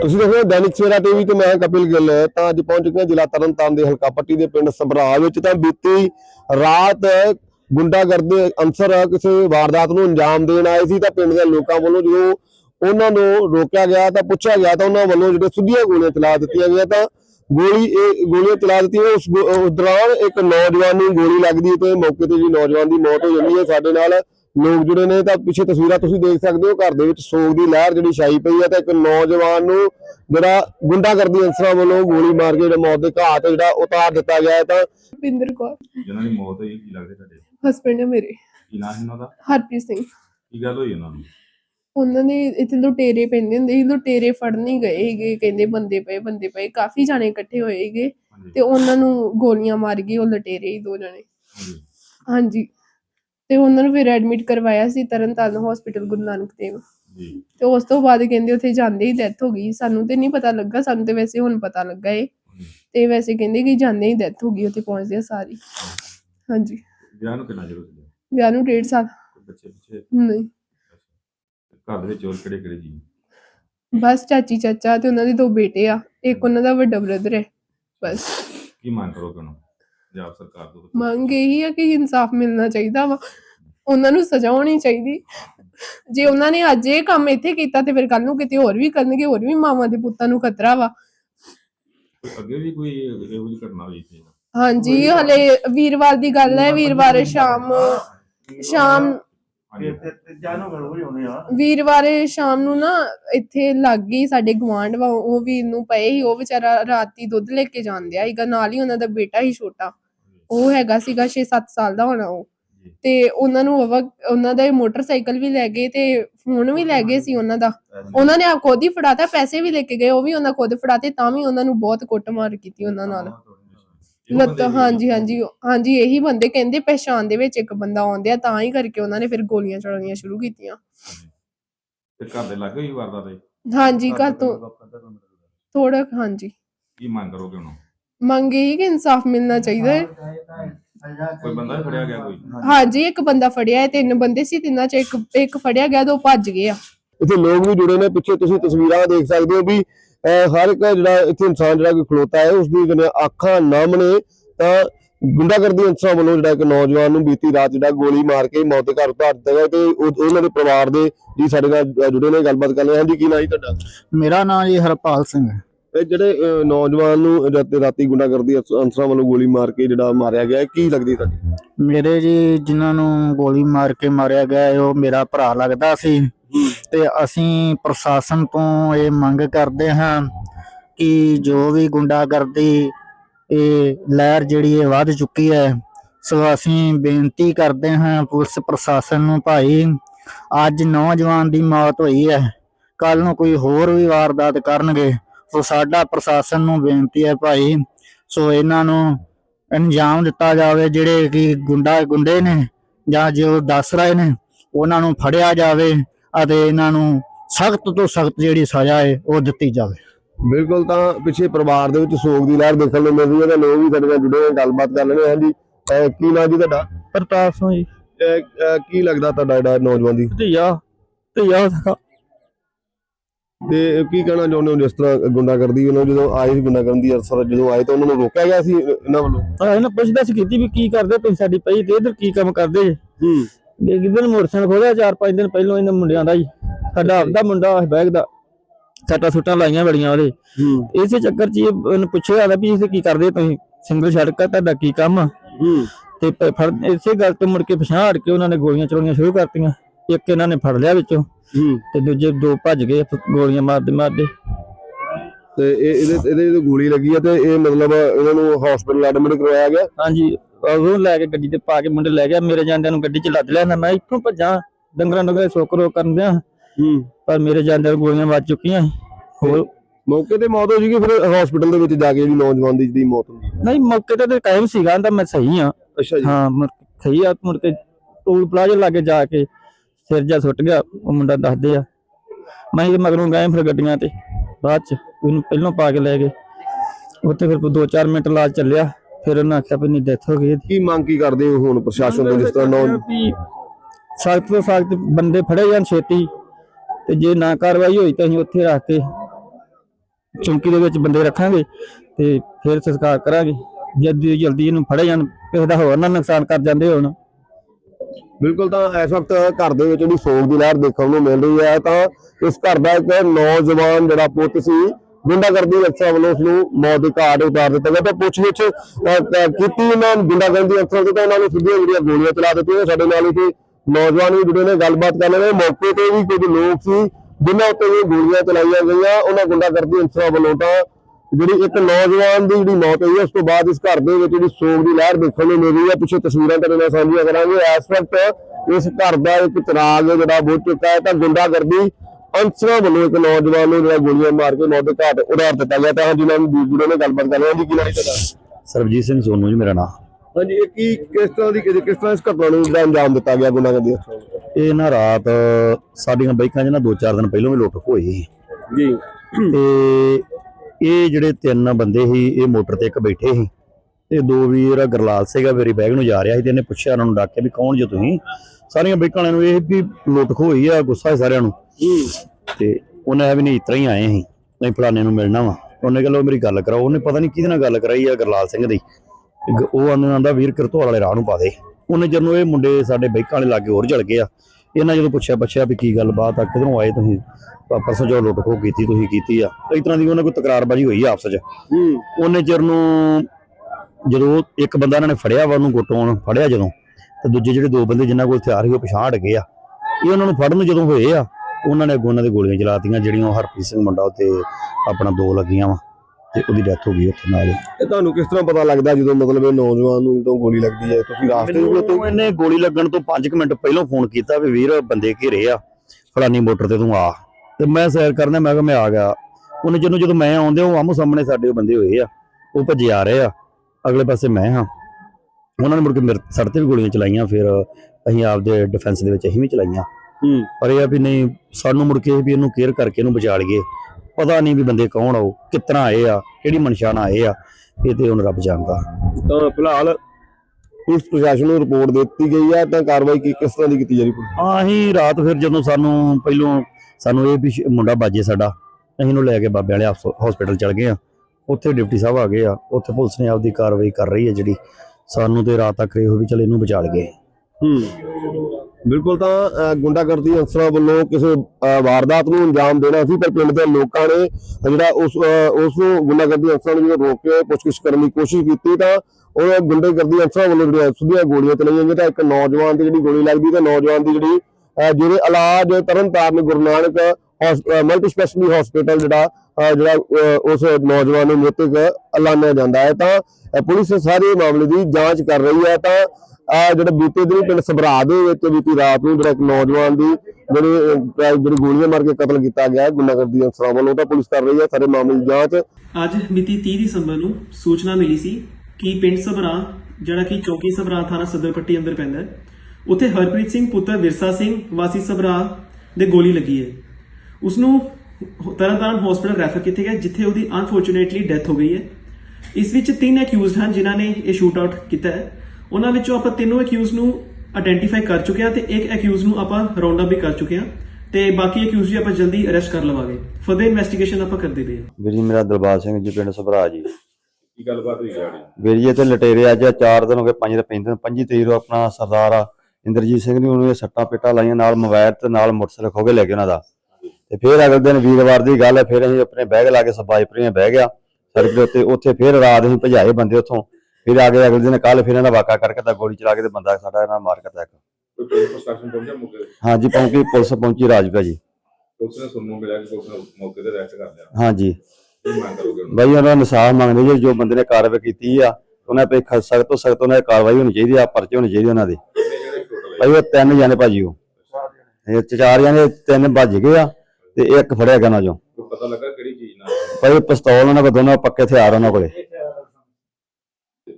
ਤੁਸੀਂ ਦੇਖ ਰਹੇ ਹੋ ਦੈਨਿਕ ਸਵੇਰਾ ਟੀਵੀ ਤੇ ਮੈਂ ਕਪਿਲ ਗਿੱਲ, ਤਾਂ ਅੱਜ ਪਹੁੰਚ ਚੁੱਕੇ ਹਾਂ ਜ਼ਿਲ੍ਹਾ ਤਰਨਤਾਰਨ ਦੇ ਹਲਕਾ ਪੱਟੀ ਦੇ ਪਿੰਡ ਸਭਰਾ ਵਿੱਚ। ਤਾਂ ਬੀਤੀ ਰਾਤ ਗੁੰਡਾਗਰਦੀ ਅਨਸਰ ਕਿਸੇ ਵਾਰਦਾਤ ਨੂੰ ਅੰਜਾਮ ਦੇਣ ਆਏ ਸੀ, ਤਾਂ ਪਿੰਡ ਦੇ ਲੋਕਾਂ ਵੱਲੋਂ ਜਦੋਂ ਉਹਨਾਂ ਨੂੰ ਰੋਕਿਆ ਗਿਆ, ਤਾਂ ਪੁੱਛਿਆ ਗਿਆ, ਤਾਂ ਉਹਨਾਂ ਵੱਲੋਂ ਜਿਹੜੇ ਸੁੱਧੀਆਂ ਗੋਲੀਆਂ ਚਲਾ ਦਿੱਤੀਆਂ ਗਈਆਂ, ਤਾਂ ਗੋਲੀ ਇਹ ਗੋਲੀਆਂ ਚਲਾ ਦਿੱਤੀਆਂ ਉਸ ਦੌਰਾਨ ਇੱਕ ਨੌਜਵਾਨ ਨੂੰ ਗੋਲੀ ਲੱਗਦੀ ਹੈ ਤੇ ਮੌਕੇ ਤੇ ਜੀ ਨੌਜਵਾਨ ਦੀ ਮੌਤ ਹੋ ਜਾਂਦੀ ਹੈ। ਸਾਡੇ ਨਾਲ ਲੋਕ ਜੁੜੇ ਨੇ ਤਾਂ ਪਿੱਛੇ ਤਸਵੀਰਾਂ ਤੁਸੀਂ ਦੇਖ ਸਕਦੇ ਹੋ ਘਰ ਦੇ ਵਿੱਚ ਸੋਗ ਦੀ ਲਹਿਰ ਜਿਹੜੀ ਛਾਈ ਪਈ ਹੈ ਤਾਂ ਇੱਕ ਨੌਜਵਾਨ ਨੂੰ ਜਿਹੜਾ ਗੁੰਡਾਗਰਦੀ ਅਨਸਰਾਂ ਵੱਲੋਂ ਗੋਲੀ ਮਾਰ ਕੇ ਜਿਹੜਾ ਮੌਤ ਦੇ ਘਾਟ ਜਿਹੜਾ ਉਤਾਰ ਦਿੱਤਾ ਗਿਆ ਹੈ ਤਾਂ ਪਿੰਦਰ ਕੌਰ। ਜਿਨ੍ਹਾਂ ਦੀ ਮੌਤ ਹੋਈ ਕੀ ਲੱਗਦੇ ਤੁਹਾਡੇ? ਹਸਬੰਡ ਹੈ ਮੇਰੇ। ਕੀ ਨਾਂ ਸੀ ਉਹਨਾਂ ਦਾ? ਹਰਪ੍ਰੀਤ ਸਿੰਘ। ਕੀ ਗੱਲ ਹੋਈ ਉਹਨਾਂ ਨੂੰ? ਉਹਨਾਂ ਨੇ ਇੱਥੇ ਲੁਟੇਰੇ ਪੈਂਦੇ ਹੁੰਦੇ ਸੀ ਲੁਟੇਰੇ ਫੜਨ ਹੀ ਗਏ ਸੀਗੇ ਕਹਿੰਦੇ ਬੰਦੇ ਪਏ ਬੰਦੇ ਪਏ ਕਾਫੀ ਜਾਣੇ ਇਕੱਠੇ ਹੋਏ ਸੀਗੇ ਤੇ ਉਹਨਾਂ ਨੂੰ ਗੋਲੀਆਂ ਮਾਰ ਗਏ ਉਹ ਲੁਟੇਰੇ ਹੀ ਦੋ ਜਣੇ। ਹਾਂਜੀ। ਤੇ ਉਹਨਾਂ ਨੂੰ ਫਿਰ ਐਡਮਿਟ ਕਰਵਾਇਆ ਸੀ ਤਰਨਤਾਰਨ ਹਸਪੀਟਲ ਗੁਰੂ ਨਾਨਕ ਦੇਵ। ਜੀ। ਤੇ ਉਸ ਤੋਂ ਬਾਅਦ ਕਹਿੰਦੇ ਉੱਥੇ ਜਾਂਦੇ ਹੀ ਡੈਥ ਹੋ ਗਈ। ਸਾਨੂੰ ਤੇ ਨਹੀਂ ਪਤਾ ਲੱਗਾ ਸਾਨੂੰ ਤੇ ਵੈਸੇ ਹੁਣ ਪਤਾ ਲੱਗਾ ਏ। ਤੇ ਵੈਸੇ ਕਹਿੰਦੇ ਕਿ ਜਾਂਦੇ ਹੀ ਡੈਥ ਹੋ ਗਈ ਉੱਥੇ ਪਹੁੰਚਦੇ ਆ ਸਾਰੀ। ਹਾਂਜੀ। ਵਿਆਹ ਨੂੰ ਕਿੰਨਾ ਜ਼ਰੂਰ ਸੀ ਵਿਆਹ ਨੂੰ ਡੇਢ ਸਾਲ। ਕੋਈ ਬੱਚੇ ਨਹੀਂ। ਘਰ ਦੇ ਵਿੱਚ ਹੋਰ ਕਿਹੜੇ ਕਿਹੜੇ ਜੀ? ਬਸ ਚਾਚੀ ਚਾਚਾ ਤੇ ਉਹਨਾਂ ਦੇ ਦੋ ਬੇਟੇ ਆ। ਇੱਕ ਉਹਨਾਂ ਦਾ ਵੱਡਾ ਬ੍ਰਦਰ ਹੈ ਬਸ। ਕੀ ਮੰਗ ਕਰੋਗੇ ਉਹਨਾਂ ਪੰਜਾਬ ਸਰਕਾਰ ਤੋਂ ਮੰਗ ਇਹੀ ਆ ਕਿ ਇਨਸਾਫ ਮਿਲਣਾ ਚਾਹੀਦਾ ਵਾ। ਉਹਨਾਂ ਨੂੰ ਸਜ਼ਾ ਹੋਣੀ ਚਾਹੀਦੀ। ਜੇ ਉਹਨਾਂ ਨੇ ਅੱਜ ਇਹ ਕੰਮ ਇੱਥੇ ਕੀਤਾ ਤੇ ਫਿਰ ਕੱਲ ਨੂੰ ਕਿਤੇ ਹੋਰ ਵੀ ਕਰਨਗੇ ਹੋਰ ਵੀ ਮਾਵਾਂ ਦੇ ਪੁੱਤਾਂ ਨੂੰ ਖਤਰਾ ਵਾ। ਕੋਈ ਅੱਗੇ ਵੀ ਕੋਈ ਇਹੋ ਜਿਹੀ ਘਟਨਾ ਹੋਈ ਸੀ ਹਾਂਜੀ ਹਲੇ ਵੀਰਵਾਰ ਦੀ ਗੱਲ ਹੈ ਵੀਰਵਾਰ ਸ਼ਾਮ ਸ਼ਾਮ ਜਾਨੋ ਹੋਣੀ ਆ। ਵੀਰਵਾਰ ਸ਼ਾਮ ਨੂੰ ਨਾ ਇੱਥੇ ਲੱਗ ਗਈ ਸਾਡੇ ਗਵਾਂਢ ਵਾ ਉਹ ਵੀਰ ਨੂੰ ਪਏ ਸੀ ਉਹ ਵਿਚਾਰਾ ਰਾਤੀ ਦੁੱਧ ਲੈ ਕੇ ਜਾਂਦਿਆ ਸੀਗਾ ਨਾਲ ਹੀ ਉਹਨਾਂ ਦਾ ਬੇਟਾ ਹੀ ਛੋਟਾ। ਉਹ ਹੈਗਾ ਸੀਗਾ 6-7 ਸਾਲ ਦਾ ਹੋਣਾ ਉਹ। ਜੀ। ਤੇ ਉਹਨਾਂ ਨੂੰ ਅਵਾ ਉਹਨਾਂ ਦਾ ਇਹ ਮੋਟਰਸਾਈਕਲ ਵੀ ਲੈ ਗਏ ਤੇ ਫੋਨ ਵੀ ਲੈ ਗਏ ਸੀ ਉਹਨਾਂ ਦਾ। ਉਹਨਾਂ ਨੇ ਆਪ ਖੁਦ ਹੀ ਫੜਾਤਾ ਪੈਸੇ ਵੀ ਲੈ ਕੇ ਗਏ ਉਹ ਵੀ ਉਹਨਾਂ ਖੁਦ ਫੜਾਤੇ ਤਾਂ ਵੀ ਉਹਨਾਂ ਨੂੰ ਬਹੁਤ ਕੁੱਟਮਾਰ ਕੀਤੀ ਉਹਨਾਂ ਨਾਲ। ਲੱਤ ਹਾਂਜੀ ਹਾਂਜੀ ਹਾਂਜੀ ਇਹੀ ਬੰਦੇ ਕਹਿੰਦੇ ਪਹਿਚਾਣ ਦੇ ਵਿੱਚ ਇੱਕ ਬੰਦਾ ਆਉਂਦਿਆ ਤਾਂ ਹੀ ਕਰਕੇ ਉਹਨਾਂ ਨੇ ਫਿਰ ਗੋਲੀਆਂ ਚਲਾਉਣੀਆਂ ਸ਼ੁਰੂ ਕੀਤੀਆਂ। ਤੇ ਘਰ ਦੇ ਲੱਗੇ ਹੀ ਵਾਰਦਾਤ ਹੋਈ ਹਾਂਜੀ ਘਰ ਤੋਂ ਥੋੜਾ ਹਾਂਜੀ। ਕੀ ਮੰਗ ਕਰੋਗੇ ਉਹਨਾਂ? ਮੰਗ ਇਹੀ ਕਿ ਇਨਸਾਫ ਮਿਲਣਾ ਚਾਹੀਦਾ ਹੈ। ਕੋਈ ਬੰਦਾ ਫੜਿਆ ਗਿਆ ਕੋਈ? ਹਾਂਜੀ ਇੱਕ ਬੰਦਾ ਫੜਿਆ ਹੈ ਤਿੰਨ ਬੰਦੇ ਸੀ ਤਿੰਨਾਂ ਚ ਇੱਕ ਇੱਕ ਫੜਿਆ ਗਿਆ ਦੋ ਭੱਜ ਗਏ ਆ। ਇੱਥੇ ਲੋਕ ਵੀ ਜੁੜੇ ਨੇ ਪਿੱਛੇ ਤੁਸੀਂ ਤਸਵੀਰਾਂ ਦੇਖ ਸਕਦੇ ਹੋ ਵੀ ਹਰ ਇੱਕ ਜਿਹੜਾ ਇੱਥੇ ਇਨਸਾਨ ਜਿਹੜਾ ਕੋਈ ਖਲੋਤਾ ਹੈ ਉਸ ਦੀ ਜਿਹੜੀਆਂ ਅੱਖਾਂ ਨਮ ਨੇ ਤਾਂ ਗੁੰਡਾਗਰਦੀ ਅਨਸਰਾਂ ਵੱਲੋਂ ਜਿਹੜਾ ਇੱਕ ਨੌਜਵਾਨ ਨੂੰ ਬੀਤੀ ਰਾਤ ਜਿਹੜਾ ਗੋਲੀ ਮਾਰ ਕੇ ਮੌਤ ਦੇ ਘਰ ਉਤਾਰ ਦਿੱਤਾ ਗਿਆ ਤੇ ਉਹ- ਉਹਨਾਂ ਦੇ ਪਰਿਵਾਰ ਦੇ ਜੀ ਸਾਡੇ ਨਾਲ ਜੁੜੇ ਨੇ ਗੱਲਬਾਤ ਕਰ ਰਹੇ ਹਾਂ। ਜੀ ਕੀ ਨਾਂ ਜੀ ਤੁਹਾਡਾ? ਮੇਰਾ ਨਾਮ ਜੀ ਹਰਪਾਲ ਸਿੰਘ ਹੈ। ਇਹ ਜਿਹੜੇ ਨੌਜਵਾਨ ਨੂੰ ਰਾਤੀ ਗੁੰਡਾਗਰਦੀ ਅਨਸਰਾਂ ਵੱਲੋਂ ਗੋਲੀ ਮਾਰ ਕੇ ਜਿਹੜਾ ਮਾਰਿਆ ਗਿਆ ਕੀ ਲੱਗਦੀ ਤੁਹਾਡੀ? ਮੇਰੇ ਜੀ ਜਿਨ੍ਹਾਂ ਨੂੰ ਗੋਲੀ ਮਾਰ ਕੇ ਮਾਰਿਆ ਗਿਆ ਉਹ ਮੇਰਾ ਭਰਾ ਲੱਗਦਾ ਸੀ। ਤੇ ਅਸੀਂ ਪ੍ਰਸ਼ਾਸਨ ਤੋਂ ਇਹ ਮੰਗ ਕਰਦੇ ਹਾਂ ਕਿ ਜੋ ਵੀ ਗੁੰਡਾਗਰਦੀ ਇਹ ਲਹਿਰ ਜਿਹੜੀ ਇਹ ਵੱਧ ਚੁੱਕੀ ਹੈ, ਸੋ ਅਸੀਂ ਬੇਨਤੀ ਕਰਦੇ ਹਾਂ ਪੁਲਿਸ ਪ੍ਰਸ਼ਾਸਨ ਨੂੰ ਭਾਈ, ਅੱਜ ਨੌਜਵਾਨ ਦੀ ਮੌਤ ਹੋਈ ਹੈ ਕੱਲ ਨੂੰ ਕੋਈ ਹੋਰ ਵੀ ਵਾਰਦਾਤ ਕਰਨਗੇ, ਸੋ ਸਾਡਾ ਪ੍ਰਸ਼ਾਸਨ ਨੂੰ ਬੇਨਤੀ ਹੈ ਭਾਈ, ਸੋ ਇਹਨਾਂ ਨੂੰ ਅੰਜਾਮ ਦਿੱਤਾ ਜਾਵੇ ਜਿਹੜੇ ਕਿ ਗੁੰਡਾ ਗੁੰਡੇ ਨੇ ਜਾਂ ਜੋ ਦੱਸ ਰਹੇ ਨੇ, ਉਹਨਾਂ ਨੂੰ ਫੜਿਆ ਜਾਵੇ ਅਤੇ ਇਹਨਾਂ ਨੂੰ ਸਖਤ ਤੋਂ ਸਖਤ ਜਿਹੜੀ ਸਜ਼ਾ ਹੈ ਉਹ ਦਿੱਤੀ ਜਾਵੇ। ਬਿਲਕੁਲ ਤਾਂ ਪਿੱਛੇ ਪਰਿਵਾਰ ਦੇ ਵਿੱਚ ਸੋਗ ਦੀ ਲਹਿਰ ਦੇਖਣ ਨੂੰ ਮਿਲ ਰਹੀ ਹੈ ਤਾਂ ਲੋਕ ਵੀ ਸਾਡੇ ਨਾਲ ਜੁੜੇ ਨੇ ਗੱਲਬਾਤ ਕਰ ਲੈਣੇ ਹਾਂਜੀ ਕੀ ਨਾਂ ਜੀ ਤੁਹਾਡਾ? ਪ੍ਰਤਾਪ ਸਿੰਘ ਜੀ। ਕੀ ਲੱਗਦਾ ਤੁਹਾਡਾ ਜਿਹੜਾ ਨੌਜਵਾਨ ਦੀ? ਧੀਆ ਧੀਆ ਤੇ ਕੀ ਕਹਿਣਾ ਚਾਹੁੰਦੇ ਹੋ ਜਿਸ ਤਰ੍ਹਾਂ ਗੁੰਡਾਗਰਦੀ ਉਹਨਾਂ ਨੂੰ ਜਦੋਂ ਆਏ ਸੀ ਗੁੰਡਾਗਰਦੀ ਅਰਸਰ ਜਦੋਂ ਆਏ ਤਾਂ ਉਹਨਾਂ ਨੂੰ ਰੋਕਿਆ ਗਿਆ ਸੀ ਇਹਨਾਂ ਵੱਲੋਂ? ਇਹਨਾਂ ਪੁੱਛਦਾ ਕੀਤੀ ਵੀ ਕੀ ਕਰਦੇ ਤੁਸੀਂ ਸਾਡੀ ਪਈ ਤੇ ਇਧਰ ਕੀ ਕੰਮ ਕਰਦੇ ਹੂੰ। ਜੇ ਕਿਦਨ ਮੋਟਰਸਾਈਕਲ ਖੋਲਿਆ ਚਾਰ ਪੰਜ ਦਿਨ ਪਹਿਲਾਂ ਇਹਨਾਂ ਮੁੰਡਿਆਂ ਦਾ ਹੀ ਸਾਡਾ ਆਪਦਾ ਮੁੰਡਾ ਬੈਗ ਦਾ। ਸੱਟਾਂ ਸੁੱਟਾਂ ਲਾਈਆਂ ਬੜੀਆਂ ਉਹਦੇ। ਇਸੇ ਚੱਕਰ 'ਚ ਹੀ ਉਹਨੂੰ ਪੁੱਛਿਆ ਜਾਂਦਾ ਵੀ ਇਹ ਕੀ ਕਰਦੇ ਤੁਸੀਂ? ਸਿੰਗਲ ਸੜਕ ਆ ਤੁਹਾਡਾ ਕੀ ਕੰਮ ਆ? ਤੇ ਫੜ ਇਸੇ ਗੱਲ ਤੋਂ ਮੁੜ ਕੇ ਪਛਾਣ ਹਟ ਕੇ ਉਹਨਾਂ ਨੇ ਗੋਲੀਆਂ ਚਲਾਉਣੀਆਂ ਸ਼ੁਰੂ ਕਰਤੀਆਂ। ਇੱਕ ਇਹਨਾਂ ਨੇ ਫੜ ਲਿਆ ਵਿੱਚੋਂ। ਤੇ ਦੂਜੇ ਦੋ ਭੱਜ ਗਏ ਗੋਲੀਆਂ ਮਾਰਦੇ ਮਾਰਦੇ। ਤੇ ਇਹ ਇਹਦੇ ਇਹਦੇ ਜਦੋਂ ਗੋਲੀ ਲੱਗੀ ਹੈ ਤੇ ਇਹ ਮਤਲਬ ਇਹਨਾਂ ਨੂੰ ਹਸਪੀਟਲ ਐਡਮਿਟ ਕਰਵਾਇਆ ਗਿਆ? ਹਾਂਜੀ। ਉਹ ਲੈ ਕੇ ਗੱਡੀ ਤੇ ਪਾ ਕੇ ਮੁੰਡੇ ਲੈ ਗਿਆ ਮੇਰੇ ਜਾਂਦਿਆਂ ਨੂੰ ਗੱਡੀ 'ਚ ਲੱਦ ਲਿਆ ਨਾ ਮੈਂ ਇੱਥੋਂ ਭੱਜਾਂ ਡੰਗਰਾਂ ਡੰਗਰਾਂ ਸੋਕਰੋ ਕਰਨ ਦਿਆਂ। ਹੂੰ। ਪਰ ਮੇਰੇ ਜਾਂਦਿਆਂ ਨੂੰ ਗੋਲੀਆਂ ਵੱਜ ਚੁੱਕੀਆਂ। ਹੋਰ ਮੌਕੇ ਤੇ ਮੌਤ ਹੋ ਜੂਗੀ ਫਿਰ ਹਸਪੀਟਲ ਦੇ ਵਿੱਚ ਜਾ ਕੇ ਜਿਹੜੀ ਨੌਜਵਾਨ ਦੀ ਜਿਹੜੀ ਮੌਤ ਹੁੰਦੀ ਨਹੀਂ ਮੌਕੇ ਤੇ ਤਾਂ ਕਾਇਮ ਸੀਗਾ ਤਾਂ ਮੈਂ ਸਹੀ ਆ ਅੱਛਾ ਜੀ। ਹਾਂ ਸਹੀ ਆ ਮੁੜ ਕੇ ਟੋਲ ਪਲਾਜ਼ਾ ਲਾਗੇ ਜਾ ਕੇ ਸਿਰ ਜਾ ਸੁੱਟ ਗਿਆ ਉਹ ਮੁੰਡਾ ਦੱਸਦੇ ਆ। ਮੈਂ ਇਹ ਮਗਰੋਂ ਗਏ ਫਿਰ ਗੱਡੀਆਂ ਤੇ ਬਾਅਦ ਚ ਉਹਨੂੰ ਪਹਿਲੋਂ ਪਾ ਕੇ ਲੈ ਗਏ। ਉੱਥੇ ਫਿਰ 2-4 ਮਿੰਟ ਇਲਾਜ ਚੱਲਿਆ। ਫਿਰ ਉਹਨਾਂ ਆਖਿਆ ਵੀ ਨਹੀਂ ਡੈਥ ਹੋ ਗਈ ਇਹਦੀ। ਕੀ ਮੰਗ ਕੀ ਕਰਦੇ ਹੋ ਹੁਣ ਪ੍ਰਸ਼ਾਸਨ ਤੋਂ ਜਿਸ ਤਰ੍ਹਾਂ ਨੌ ਸਖਤ ਤੋਂ ਸਖਤ ਬੰਦੇ ਫੜੇ ਜਾਣ ਛੇਤੀ ਤੇ ਜੇ ਨਾ ਕਾਰਵਾਈ ਹੋਈ ਤਾਂ ਅਸੀਂ ਉੱਥੇ ਰੱਖ ਕੇ ਚੌਂਕੀ ਦੇ ਵਿੱਚ ਬੰਦੇ ਰੱਖਾਂਗੇ ਤੇ ਫਿਰ ਸੰਸਕਾਰ ਕਰਾਂਗੇ। ਜਲਦੀ ਜਲਦੀ ਇਹਨੂੰ ਫੜੇ ਜਾਣ ਕਿਸੇ ਦਾ ਹੋਰ ਨਾ ਨੁਕਸਾਨ ਕਰ ਜਾਂਦੇ ਹੋਣ। ਬਿਲਕੁਲ ਤਾਂ ਇਸ ਵਕਤ ਘਰ ਦੇ ਵਿੱਚ ਜਿਹੜੀ ਸੋਗ ਦੀ ਲਹਿਰ ਦੇਖਣ ਨੂੰ ਮਿਲ ਰਹੀ ਹੈ ਤਾਂ ਇਸ ਘਰ ਦਾ ਇੱਕ ਨੌਜਵਾਨ ਜਿਹੜਾ ਪੁੱਤ ਸੀ ਗੁੰਡਾਗਰਦੀ ਅਫਸਰਾਂ ਵੱਲੋਂ ਉਸ ਨੂੰ ਮੌਤ ਦੇ ਘਾਟ ਉਤਾਰ ਦਿੱਤਾ ਗਿਆ। ਤਾਂ ਪੁੱਛਗਿੱਛ ਕੀਤੀ ਉਹਨਾਂ ਗੁੰਡਾਗਰਦੀ ਅਫਸਰਾਂ ਤੇ ਤਾਂ ਉਹਨਾਂ ਨੂੰ ਸਿੱਧੀਆਂ ਜਿਹੜੀਆਂ ਗੋਲੀਆਂ ਚਲਾ ਦਿੱਤੀਆਂ ਸਾਡੇ ਨਾਲ ਇੱਥੇ ਨੌਜਵਾਨ ਵੀ ਜੁੜੇ ਨੇ, ਗੱਲਬਾਤ ਕਰ ਰਹੇ ਮੌਕੇ ਤੇ ਵੀ ਕੁਝ ਲੋਕ ਸੀ ਜਿਨ੍ਹਾਂ ਉੱਤੇ ਇਹ ਗੋਲੀਆਂ ਚਲਾਈਆਂ ਗਈਆਂ। ਉਹਨਾਂ ਗੁੰਡਾਗਰਦੀ ਅਫਸਰਾਂ ਵੱਲੋਂ ਤਾਂ ਜਿਹੜੀ ਇੱਕ ਨੌਜਵਾਨ ਦੀ ਜਿਹੜੀ ਮੌਤ ਹੋਈ ਹੈ ਉਸ ਤੋਂ ਬਾਅਦ ਇਸ ਘਰ ਦੇ ਵਿੱਚ ਜਿਹੜੀ ਸੋਗ ਦੀ ਲਹਿਰ ਦੇਖਣ ਨੂੰ ਮਿਲ ਰਹੀ ਹੈ। ਪਿੱਛੇ ਤਸਵੀਰਾਂ ਤੁਹਾਡੇ ਨਾਲ ਸਾਂਝੀਆਂ ਕਰਾਂਗੇ। ਇਸ ਵਕਤ ਇਸ ਘਰ ਦਾ ਇੱਕ ਚਿਰਾਗ ਜਿਹੜਾ ਬੁੱਝ ਚੁੱਕਾ ਹੈ। ਤਾਂ ਗੁੰਡਾਗਰਦੀ ਅੰਸਰਾਂ ਵੱਲੋਂ ਇੱਕ ਨੌਜਵਾਨ ਨੂੰ ਜਿਹੜਾ ਗੋਲੀਆਂ ਮਾਰ ਕੇ ਮੌਤ ਦੇ ਘਾਟ ਉਤਾਰ ਦਿੱਤਾ ਗਿਆ ਤਾਂ ਜਿਨ੍ਹਾਂ ਨੂੰ ਜੁੜੇ ਨੇ ਗੱਲਬਾਤ ਕਰ ਰਹੇ ਹਾਂ ਜੀ ਕੀ ਨਾਮ ਤੁਹਾਡਾ? ਸਰਬਜੀਤ ਸਿੰਘ ਸੋਨੂ ਜੀ ਮੇਰਾ ਨਾਮ। ਹਾਂਜੀ ਇਹ ਕੀ ਕਿਸ ਤਰ੍ਹਾਂ ਦੀ ਕਿਸ ਤਰ੍ਹਾਂ ਇਸ ਘਟਨਾ ਨੂੰ ਜਿਹੜਾ ਅੰਜਾਮ ਦਿੱਤਾ ਗਿਆ ਵੱਲੋਂ ਇਹ ਨਾ ਰਾਤ ਸਾਡੀਆਂ ਬਾਈਕਾਂ 'ਚ ਨਾ ਦੋ ਚਾਰ ਦਿਨ ਪਹਿਲਾਂ ਵੀ ਲੁੱਟ ਹੋਈ ਜੀ। ਤੇ ਇਹ ਜਿਹੜੇ ਤਿੰਨ ਬੰਦੇ ਸੀ ਇਹ ਮੋਟਰ ਤੇ ਇੱਕ ਬੈਠੇ ਸੀ। ਤੇ ਦੋ ਵੀਰ ਗਰਲਾਲ ਸੀਗਾ ਮੇਰੀ ਬੈਗ ਨੂੰ ਜਾ ਰਿਹਾ ਸੀ ਤੇ ਇਹਨੇ ਪੁੱਛਿਆ ਉਹਨਾਂ ਨੂੰ ਡਾਕ ਕੇ ਵੀ ਕੌਣ ਜੋ ਤੁਸੀਂ? ਸਾਰੀਆਂ ਬਾਈਕਾਂ ਵਾਲਿਆਂ ਨੂੰ ਇਹ ਵੀ ਲੁੱਟ ਹੋਈ ਆ ਗੁੱਸਾ ਹੈ ਸਾਰਿਆਂ ਨੂੰ। ਤੇ ਉਹਨੇ ਵੀ ਨਹੀਂ ਇਤਰਾ ਹੀ ਆਏ ਸੀ ਨਹੀਂ ਫਲਾਣੇ ਨੂੰ ਮਿਲਣਾ ਵਾ। ਉਹਨੇ ਕਹਿੰਦਾ ਮੇਰੀ ਗੱਲ ਕਰਾਓ। ਉਹਨੇ ਪਤਾ ਨਹੀਂ ਕਿਹਦੇ ਨਾਲ ਗੱਲ ਕਰਾਈ ਆ ਗਰਲਾਲ ਸਿੰਘ ਦੀ। ਉਹ ਆਨੂੰ ਆਂਦਾ ਵੀਰ ਕਰਤੋੜ ਵਾਲੇ ਰਾਹ ਨੂੰ ਪਾ ਦੇ। ਉਹਨੇ ਜਦੋਂ ਇਹ ਮੁੰਡੇ ਸਾਡੇ ਬਾਈਕਾਂ ਵਾਲੇ ਲਾਗੇ ਹੋਰ ਜਲ ਗਏ ਆ ਇਹਨਾਂ ਜਦੋਂ ਪੁੱਛਿਆ ਬੱਚਿਆ ਵੀ ਕੀ ਗੱਲਬਾਤ ਆ ਕਿਧਰੋਂ ਆਏ ਤੁਸੀਂ? ਪਰਸੋਂ ਜੋ ਲੁੱਟ ਖੋ ਕੀਤੀ ਤੁਸੀਂ ਕੀਤੀ ਆ। ਇਸ ਤਰ੍ਹਾਂ ਦੀ ਉਹਨਾਂ ਕੋਈ ਤਕਰਾਰਬਾਜੀ ਹੋਈ ਆ ਆਪਸ 'ਚ ਹੂੰ। ਉਹਨੇ ਚਿਰ ਨੂੰ ਜਦੋਂ ਇੱਕ ਬੰਦਾ ਇਹਨਾਂ ਨੇ ਫੜਿਆ ਵਾ ਉਹਨੂੰ ਗੁੱਟੋਂ ਫੜਿਆ ਜਦੋਂ ਤੇ ਦੂਜੇ ਜਿਹੜੇ ਦੋ ਬੰਦੇ ਜਿਨ੍ਹਾਂ ਕੋਲ ਹਥਿਆਰ ਸੀ ਉਹ ਪਛਾਣ ਗਏ ਆ। ਇਹ ਉਹਨਾਂ ਨੂੰ ਫੜਨ ਨੂੰ ਜਦੋਂ ਹੋਏ ਆ ਉਹਨਾਂ ਨੇ ਅੱਗੋਂ ਉਹਨਾਂ ਦੇ ਗੋਲੀਆਂ ਚਲਾਤੀਆਂ ਜਿਹੜੀਆਂ ਉਹ ਹਰਪ੍ਰੀਤ ਸਿੰਘ ਮੁੰਡਾ ਉੱਤੇ ਆਪਣਾ ਦੋ ਲੱਗੀਆਂ ਵਾ ਤੇ ਉਹਦੀ ਡੈਥ ਹੋ ਗਈ ਉੱਥੇ ਨਾਲ ਹੀ। ਇਹ ਤੁਹਾਨੂੰ ਕਿਸ ਤਰ੍ਹਾਂ ਪਤਾ ਲੱਗਦਾ ਜਦੋਂ ਮਤਲਬ ਇਹ ਨੌਜਵਾਨ ਨੂੰ ਜਦੋਂ ਗੋਲੀ ਲੱਗਦੀ ਹੈ? ਤੁਸੀਂ ਰਾਸਤੇ ਉੱਤੇ ਮੈਨੂੰ ਇਹਨੇ ਗੋਲੀ ਲੱਗਣ ਤੋਂ 5 ਮਿੰਟ ਪਹਿਲਾਂ ਫੋਨ ਕੀਤਾ ਵੀ ਵੀਰ ਬੰਦੇ ਘੇਰੇ ਆ ਫਲਾਨੀ ਮੋਟਰ ਤੇ ਤੂੰ ਆ। ਤੇ ਮੈਂ ਸੈਰ ਕਰਨਾ ਮੈਂ ਕਿਹਾ ਮੈਂ ਆ ਗਿਆ। ਉਹਨੇ ਜਦੋਂ ਜਦੋਂ ਮੈਂ ਆਉਂਦੇ ਉਹ ਆਮੋ ਸਾਹਮਣੇ ਸਾਡੇ ਉਹ ਬੰਦੇ ਹੋਏ ਆ ਉਹ ਭੱਜੇ ਆ ਰਹੇ ਆ। ਅਗਲੇ ਪਾਸੇ ਮੈਂ ਹਾਂ। ਉਹਨਾਂ ਨੇ ਮੁੜ ਕੇ ਮੇਰੇ ਸੜ ਤੇ ਵੀ ਗੋਲੀਆਂ ਚਲਾਈਆਂ ਫਿਰ ਅਸੀਂ ਆਪਦੇ ਡਿਫੈਂਸ ਦੇ ਵਿੱਚ ਅਸੀਂ ਵੀ ਚਲਾਈਆਂ। ਹੂੰ। ਪਰ ਇਹ ਆ ਵੀ ਨਹੀਂ ਸਾਨੂੰ ਮੁੜ ਕੇ ਵੀ ਇਹਨੂੰ ਕੇਅਰ ਕਰਕੇ ਇਹਨੂੰ ਬਚਾ ਲਈਏ। ਪਤਾ ਨਹੀਂ ਵੀ ਬੰਦੇ ਕੌਣ ਆ ਉਹ ਕਿਤਨਾ ਆਏ ਆ ਕਿਹੜੀ ਮਨਸ਼ਾ ਨਾਲ ਆਏ ਆ ਇਹ ਤੇ ਹੁਣ ਰੱਬ ਜਾਣਦਾ। ਤਾਂ ਫਿਲਹਾਲ ਪੁਲਿਸ ਪ੍ਰਸ਼ਾਸਨ ਨੂੰ ਰਿਪੋਰਟ ਦਿੱਤੀ ਗਈ ਹੈ ਤਾਂ ਕਾਰਵਾਈ ਕੀ ਕਿਸ ਤਰ੍ਹਾਂ ਦੀ ਕੀਤੀ ਜਾ ਰਹੀ ਹੈ ਹਾਂ ਅਸੀਂ ਰਾਤ ਫਿਰ ਜਦੋਂ ਸਾਨੂੰ ਪਹਿਲੋਂ ਸਾਨੂੰ ਇਹ ਵੀ ਮੁੰਡਾ ਬਾਜੇ ਸਾਡਾ ਅਸੀਂ ਇਹਨੂੰ ਲੈ ਕੇ ਬਾਬੇ ਵਾਲੇ ਹਸਪੀਟਲ ਚਲ ਗਏ ਆ। ਉੱਥੇ ਡਿਪਟੀ ਸਾਹਿਬ ਆ ਗਏ ਆ ਉੱਥੇ ਪੁਲਿਸ ਨੇ ਆਪਦੀ ਕਾਰਵਾਈ ਕਰ ਰਹੀ ਹੈ ਜਿਹੜੀ। ਸਾਨੂੰ ਤੇ ਰਾਤ ਤੱਕ ਇਹ ਹੋ ਵੀ ਚਲ ਇਹਨੂੰ ਬਚਾ ਲਈਏ। ਹੂੰ। ਬਿਲਕੁਲ ਤਾਂ ਗੁੰਡਾਗਰਦੀ ਅਨਸਰਾਂ ਵੱਲੋਂ ਕਿਸੇ ਵਾਰਦਾਤ ਨੂੰ ਅੰਜਾਮ ਦੇਣਾ ਸੀ, ਪਰ ਪਿੰਡ ਦੇ ਲੋਕਾਂ ਨੇ ਜਿਹੜਾ ਉਸ ਉਸ ਨੂੰ ਗੁੰਡਾਗਰਦੀ ਅਨਸਰਾਂ ਨੂੰ ਜਦੋਂ ਰੋਕ ਕੇ ਪੁੱਛਗਿੱਛ ਕਰਨ ਦੀ ਕੋਸ਼ਿਸ਼ ਕੀਤੀ ਤਾਂ ਉਹ ਗੁੰਡਾਗਰਦੀ ਅਨਸਰਾਂ ਵੱਲੋਂ ਜਿਹੜੀਆਂ ਸਿੱਧੀਆਂ ਗੋਲੀਆਂ ਚਲਾਈਆਂ ਗਈਆਂ, ਤਾਂ ਇੱਕ ਨੌਜਵਾਨ ਦੀ ਜਿਹੜੀ ਗੋਲੀ ਲੱਗਦੀ, ਤੇ ਨੌਜਵਾਨ ਦੀ ਜਿਹੜੀ ਜਿਹੜੇ ਜਿਹਦੇ ਇਲਾਜ Tarn Taran Guru Nanak multi specially hospital ਜਿਹੜਾ ਜਿਹੜਾ ਉਸ ਨੌਜਵਾਨ ਨੂੰ ਮ੍ਰਿਤਕ ਐਲਾਨਿਆ ਜਾਂਦਾ ਹੈ। ਤਾਂ ਪੁਲਿਸ ਸਾਰੇ ਮਾਮਲੇ ਦੀ ਜਾਂਚ ਕਰ ਰਹੀ ਹੈ। ਤਾਂ ਜਿਹੜਾ ਬੀਤੇ ਦਿਨ ਪਿੰਡ ਸਭਰਾ ਦੇ ਵਿੱਚ ਬੀਤੀ ਰਾਤ ਨੂੰ ਜਿਹੜਾ ਇੱਕ ਨੌਜਵਾਨ ਦੀ ਜਿਹੜੀ ਜਿਹੜੀ ਗੋਲੀਆਂ ਮਾਰ ਕੇ ਕਤਲ ਕੀਤਾ ਗਿਆ ਹੈ, ਗੁੰਡਾਗਰਦੀ ਅਨਸਰਾਂ ਵੱਲੋਂ ਤਾਂ ਪੁਲਿਸ ਕਰ ਰਹੀ ਹੈ ਸਾਰੇ ਮਾਮਲੇ ਦੀ ਜਾਂਚ। ਅੱਜ ਮਿਤੀ 30 ਦਸੰਬਰ ਨੂੰ ਸੂਚਨਾ ਮਿਲੀ ਸੀ ਕਿ ਪਿੰਡ ਸਭਰਾ ਜਿਹੜਾ ਕਿ ਚੌਕੀ ਸਭਰਾ ਥਾਣਾ ਸਦਰ ਅੰਦਰ ਪੈਂਦਾ ਹੈ ਉੱਥੇ ਹਰਪ੍ਰੀਤ ਸਿੰਘ ਪੁੱਤਰ ਵਿਰਸਾ ਸਿੰਘ ਵਾਸੀ ਸਭਰਾ ਦੇ ਗੋਲੀ ਲੱਗੀ ਹੈ। ਉਸ ਨੂੰ ਤਰਨਤਾਰਨ ਹਸਪੀਟਲ ਰੈਫਰ ਕੀਤਾ ਗਿਆ ਜਿੱਥੇ ਉਹਦੀ ਅਨਫੋਰਚੂਨੇਟਲੀ ਡੈਥ ਹੋ ਗਈ ਹੈ। ਇਸ ਵਿੱਚ ਤਿੰਨ ਅਕਿਊਜ਼ਡ ਹਨ ਜਿਨ੍ਹਾਂ ਨੇ ਇਹ ਸ਼ੂਟ ਆਊਟ ਕੀਤਾ ਹੈ। ਉਹਨਾਂ ਵਿੱਚੋਂ ਆਪਾਂ ਤਿੰਨੋਂ ਅਕਿਊਜ਼ ਨੂੰ ਆਇਡੈਂਟੀਫਾਈ ਕਰ ਚੁੱਕੇ ਹਾਂ ਤੇ ਇੱਕ ਅਕਿਊਜ਼ ਨੂੰ ਆਪਾਂ ਰਾਉਂਡ ਅਪ ਵੀ ਕਰ ਚੁੱਕੇ ਹਾਂ। ਤੇ ਬਾਕੀ ਅਕਿਊਜ਼ ਵੀ ਆਪਾਂ ਜਲਦੀ ਅਰੈਸਟ ਕਰ ਲਵਾਂਗੇ। ਫਰਦਰ ਇਨਵੈਸਟੀਗੇਸ਼ਨ ਆਪਾਂ ਕਰਦੇ ਪਏ ਹਾਂ। ਵੀਰ ਜੀ ਮੇਰਾ ਦਰਬਾਰ ਸਿੰਘ ਜੀ ਪਿੰਡ ਸਭਰਾ ਜੀ। ਕੀ ਗੱਲਬਾਤ ਹੋਈ ਗਾੜੀ ਵੀਰ ਜੀ ਤੇ ਲਟੇਰੇ ਅੱਜ ਚਾਰ ਦਿਨ ਹੋ ਗਏ ਪੰਜ ਦੇ ਪੈਂਦੇ ਦਿਨ 25 ਤਰੀਕ ਨੂੰ ਆਪਣਾ ਸਰਦਾਰ ਆ ਇੰਦਰਜੀਤ ਸਿੰਘ ਨੇ ਉਹਨੂੰ ਇਹ ਸੱਟਾਂ ਪੇਟਾਂ ਲਾਈਆਂ ਨਾਲ ਮੋਬਾਈਲ ਤੇ ਨਾਲ ਮੋਟਰਸਾਈਕਲ ਖੋ ਕੇ ਲੈ ਗਏ ਉਹਨਾਂ ਦਾ। ਤੇ ਫਿਰ ਅਗਲੇ ਦਿਨ ਵੀਰਵਾਰ ਦੀ ਗੱਲ ਹੈ ਫਿਰ ਅਸੀਂ ਆਪਣੇ ਬੈਗ ਲਾ ਕੇ ਸਬਾਈਪਰੀਆਂ ਬਹਿ ਗਿਆ। ਸੜਕ ਦੇ ਉੱਤੇ ਉੱਥੇ ਫਿਰ ਰਾਤ ਅਸੀਂ ਭਜਾਏ ਬੰਦੇ ਉੱਥੋਂ। ਫਿਰ ਆ ਗਏ ਅਗਲੇ ਦਿਨ ਕੱਲ ਫਿਰ ਇਹਨਾਂ ਵਾਕਾ ਕਰਕੇ ਤਾਂ ਗੋਲੀ ਚਲਾ ਕੇ ਤੇ ਬੰਦਾ ਸਾਡਾ ਇਹਨਾਂ ਮਾਰ ਕੇ ਤੱਕ? ਹਾਂਜੀ ਪਹੁੰਚੀ ਪੁਲਿਸ ਪਹੁੰਚੀ ਰਾਜਪੁਰਾ ਜੀ ਪੁਲਿਸ ਨੇ ਸੁਣਨ ਨੂੰ ਮਿਲਿਆ ਕਿ ਪੁਲਿਸ ਨੇ ਮੌਕੇ ਤੇ ਅਰੈਸਟ ਕਰ ਲਿਆ। ਹਾਂਜੀ। ਬਾਈ ਉਹਨਾਂ ਦਾ ਇਨਸਾਫ ਮੰਗਦੇ ਜੀ ਜੋ ਬੰਦੇ ਨੇ ਕਾਰਵਾਈ ਕੀਤੀ ਆ ਉਹਨਾਂ ਤੇ ਸਖਤ ਤੋਂ ਸਖਤ ਉਹਨਾਂ ਦੀ ਕਾਰਵਾਈ ਹੋਣੀ ਚਾਹੀਦੀ ਆ ਪਰਚੇ ਹੋਣੇ ਚਾਹੀਦੇ ਉਹਨਾਂ ਦੇ। ਭਾਈ ਉਹ ਤਿੰਨ ਜਾਣੇ ਭਾਜੀ ਉਹ। ਇਹ ਚਾਰ ਜਾਣੇ ਤਿੰਨ ਭੱਜ ਗਏ ਆ। ਤੇ ਇੱਕ ਫੜਿਆ ਗਿਆ ਨਾ ਜੋ ਕੋਈ ਪਤਾ ਲੱਗਾ ਕਿਹੜੀ ਚੀਜ਼ ਨਾਲ? ਭਾਈ ਪਿਸਤੌਲ ਉਹਨਾਂ ਕੋਲ ਦੋਨੋਂ ਪੱਕੇ ਹਥਿਆਰ ਉਹਨਾਂ ਕੋਲੇ।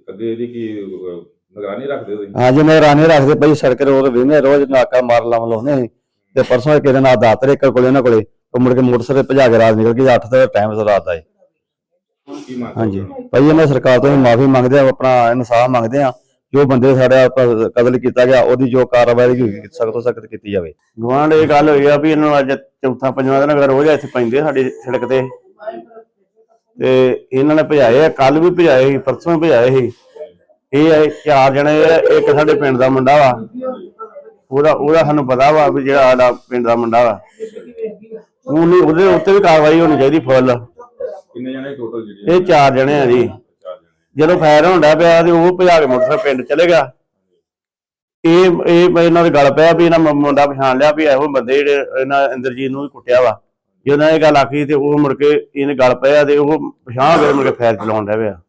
ਅੱਗੇ ਇਹਦੀ ਕੀ ਅਹ, ਨਿਗਰਾਨੀ ਰੱਖਦੇ ਹੋ ਤੁਸੀਂ? ਹਾਂ ਜੀ ਮੈਂ ਰਾਣੇ ਰੱਖਦੇ। ਭਾਈ ਸੜਕ ਰੋਡ ਵੇਨੇ ਰੋਜ਼ ਨਾਕਾ ਮਾਰ ਲਾਉਂ ਲਾਉਂਦੇ ਸੀ। ਤੇ ਪਰਸੋਂ ਕਿਹਦੇ ਨਾਲ ਦਾਤਰ ਇੱਕ ਕੋਲੇ ਉਹਨਾਂ ਕੋਲੇ। ਉਹ ਮੁੜ ਕੇ ਮੋਟਰਸਾਈਕਲ ਭਜਾ ਕੇ ਰਾਤ ਨਿਕਲ ਗਈ 8 ਦਾ ਟਾਈਮ ਸੀ ਰਾਤ ਦਾ ਇਹ। ਕੀ ਮੰਗ ਹਾਂਜੀ? ਭਾਈ ਇਹਨਾਂ ਸਰਕਾਰ ਤੋਂ ਮਾਫੀ ਮੰਗਦੇ ਆ ਆਪਣਾ ਇਨਸਾਫ ਮੰਗਦੇ ਆ। ਜੋ ਬੰਦੇ ਸਾਡਾ ਕਤਲ ਕੀਤਾ ਗਿਆ ਉਹਦੀ ਜੋ ਕਾਰਵਾਈ ਹੋਈ ਸਖਤ ਤੋਂ ਸਖਤ ਕੀਤੀ ਜਾਵੇ। ਗਵਾਂਢ ਇਹ ਗੱਲ ਹੋਈ ਆ ਵੀ ਇਹਨਾਂ ਨੂੰ ਅੱਜ ਚੌਥਾ ਪੰਜਵਾਂ ਦਿਨ ਅਗਰ ਰੋਜ਼ ਇੱਥੇ ਪੈਂਦੇ ਸਾਡੇ ਸੜਕ ਤੇ। ਤੇ ਇਹਨਾਂ ਨੇ ਭਜਾਏ ਆ ਕੱਲ ਵੀ ਭਜਾਏ ਸੀ ਪਰਸੋਂ ਵੀ ਭਜਾਏ ਸੀ। ਇਹ ਆ ਚਾਰ ਜਣੇ ਆ ਇੱਕ ਸਾਡੇ ਪਿੰਡ ਦਾ ਮੁੰਡਾ ਵਾ। ਉਹਦਾ ਉਹਦਾ ਸਾਨੂੰ ਪਤਾ ਵਾ ਵੀ ਜਿਹੜਾ ਸਾਡਾ ਪਿੰਡ ਦਾ ਮੁੰਡਾ ਵਾ। ਉਹਨੇ ਉਹਦੇ ਉੱਤੇ ਵੀ ਕਾਰਵਾਈ ਹੋਣੀ ਚਾਹੀਦੀ ਫੁੱਲ। ਕਿੰਨੇ ਜਣੇ ਟੋਟਲ ਜਿਹੜੇ ਇਹ ਚਾਰ ਜਣੇ ਆ ਜੀ। ਜਦੋਂ ਫਾਇਰ ਹੁੰਦਾ ਪਿਆ ਤੇ ਉਹ ਭਜਾ ਕੇ ਮੋਟਰਸਾਈਕਲ ਪਿੰਡ ਚਲੇ ਗਿਆ। ਇਹ ਇਹ ਇਹਨਾਂ ਦੇ ਗੱਲ ਪਿਆ ਵੀ ਇਹਨਾਂ ਮੁੰਡਾ ਪਛਾਣ ਲਿਆ ਵੀ ਇਹੋ ਬੰਦੇ ਜਿਹੜੇ ਇਹਨਾਂ ਇੰਦਰਜੀਤ ਨੂੰ ਕੁੱਟਿਆ ਵਾ। ਜਦੋਂ ਇਹ ਗੱਲ ਆਖੀ ਤੇ ਉਹ ਮੁੜ ਕੇ ਇਹਨੇ ਗੱਲ ਪਿਆ ਤੇ ਉਹ ਪਛਾਣ ਕੇ ਮੁੜ ਕੇ ਫਾਇਰ ਚਲਾਉਣ ਡਿਆ ਪਿਆ।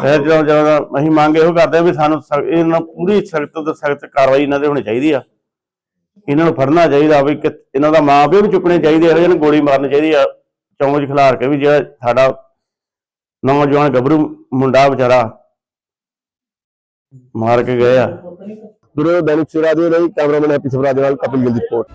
ਫਾਇਰ ਚਲਾਉਣ ਚਲਾਉਂਦਾ ਅਸੀਂ ਮੰਗ ਇਹੋ ਕਰਦੇ ਆ ਵੀ ਸਾਨੂੰ ਇਹਨਾਂ ਨੂੰ ਪੂਰੀ ਸਖਤ ਤੋਂ ਸਖਤ ਕਾਰਵਾਈ ਇਹਨਾਂ ਦੇ ਹੋਣੀ ਚਾਹੀਦੀ ਆ। ਇਹਨਾਂ ਨੂੰ ਫੜਨਾ ਚਾਹੀਦਾ ਵੀ ਇਹਨਾਂ ਦਾ ਮਾਂ ਪਿਓ ਵੀ ਚੁੱਕਣੇ ਚਾਹੀਦੇ ਆ ਇਹਨਾਂ ਨੂੰ ਗੋਲੀ ਮਾਰਨੀ ਚਾਹੀਦੀ ਆ ਚੌਂਚ ਖਿਲਾਰ ਕੇ ਵੀ ਜਿਹੜਾ ਸਾਡਾ ਨੌਜਵਾਨ ਗੱਭਰੂ ਮੁੰਡਾ ਵਿਚਾਰਾ ਮਾਰ ਕੇ ਗਏ ਆ। ਵੀਰੋ, ਦੈਨਿਕ ਸਵੇਰਾ ਦੇ ਲਈ ਕੈਮਰਾਮੈਨ ਹੈਪੀ ਸਵਰਾਜ ਦੇ ਨਾਲ ਕਪਿਲ ਗਿੱਲ ਦੀ ਰਿਪੋਰਟ